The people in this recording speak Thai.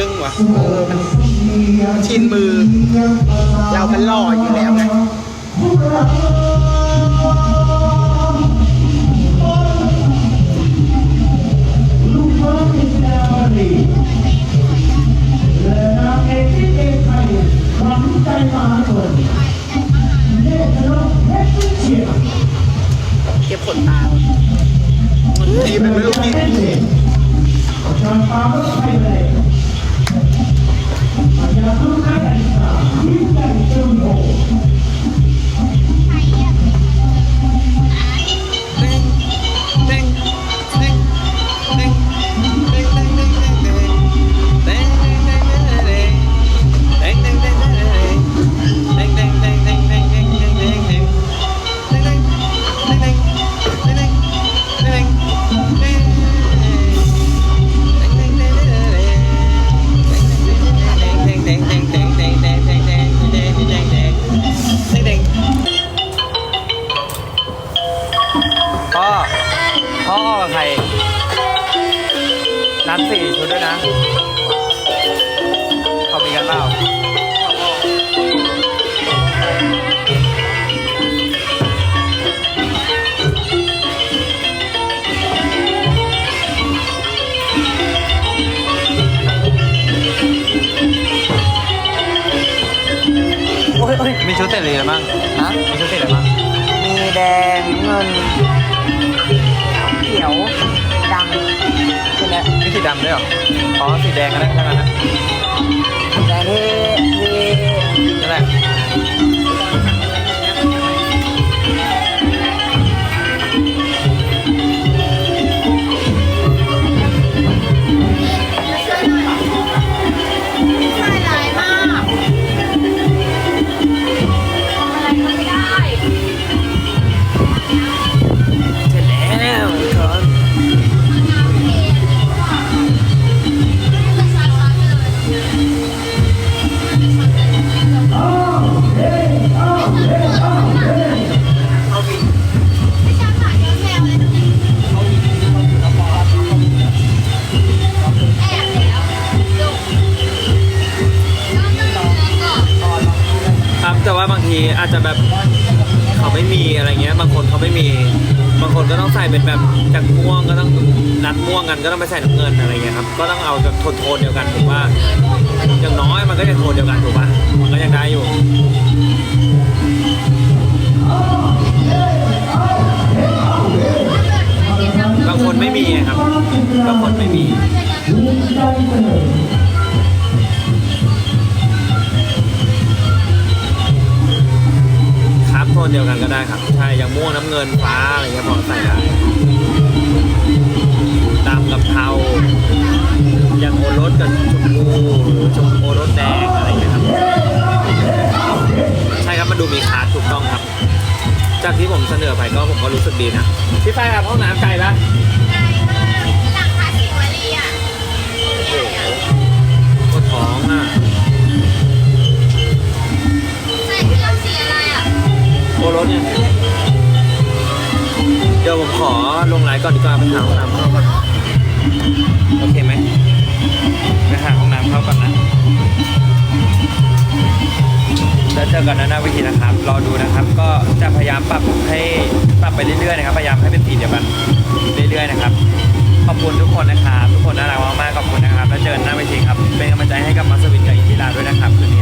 จึ้งว่ะเออมันชินมือ เรามันหล่ออยู่แล้วไงเก็บขนตาดีเป็นไม่รู้ดี พ่ พ่อออกกับใครนัดสี่ชุดด้วยนะเขามีกันเปล่าโอ้ยโอ้ยมีชุดเสร็จเลยบ้างฮะมีชุดเสร็จอะไรบ้างมีแดงเงินเขี ยวดำใช่ไหละมีสีดำด้วยเหรอ อ๋อ สีแดงก็ได้ทั้งนั้นนะ แต่ว่าบางทีอาจจะแบบเขาไม่มีอะไรเงี้ย บางคนเขาไม่มี บางคนก็ต้องใส่เป็นแบบจากม่วงก็ต้องนัดม่วงกันก็ต้องไปใส่น้ำเงินอะไรเงี้ยครับ ก็ต้องเอาแบบโทนๆเดียวกันถูกว่า อย่างน้อยมันก็จะโทนเดียวกันถูกป่ะมันก็ยังได้อยู่ ได้ครับ ใช่ อย่างม่วงน้ำเงินฟ้าอะไรเงี้ยพอใส่ได้ตามกับเทาอย่างโอรสกับชมพูชมโอรสแดงอะไรเงี้ยครับ ใช่ครับมันดูมีคลาถูกต้องครับ จากที่ผมเสนอไปก็ผมก็รู้สึกดีนะ พี่ฝ้ายครับห้องน้ำไกลปะ ผมขอลงไลน์ก่อนดีกว่าไปหาห้องน้ำเขาก่อนโอเคไหมไปหาห้องน้ำเขาก่อนนะแล้วเจอกันนะหน้าวิธีนะครับ รอดูนะครับ ก็จะพยายามปรับให้ปรับไปเรื่อยๆนะครับ พยายามให้เป็นสีเดียวกันเรื่อยๆนะครับ ขอบคุณทุกคนนะครับ ทุกคนน่ารักมากๆขอบคุณนะครับ แล้วเจอกันหน้าวิธีครับ เป็นกำลังใจให้กับมัสวินกับอิทิราด้วยนะครับคืนนี้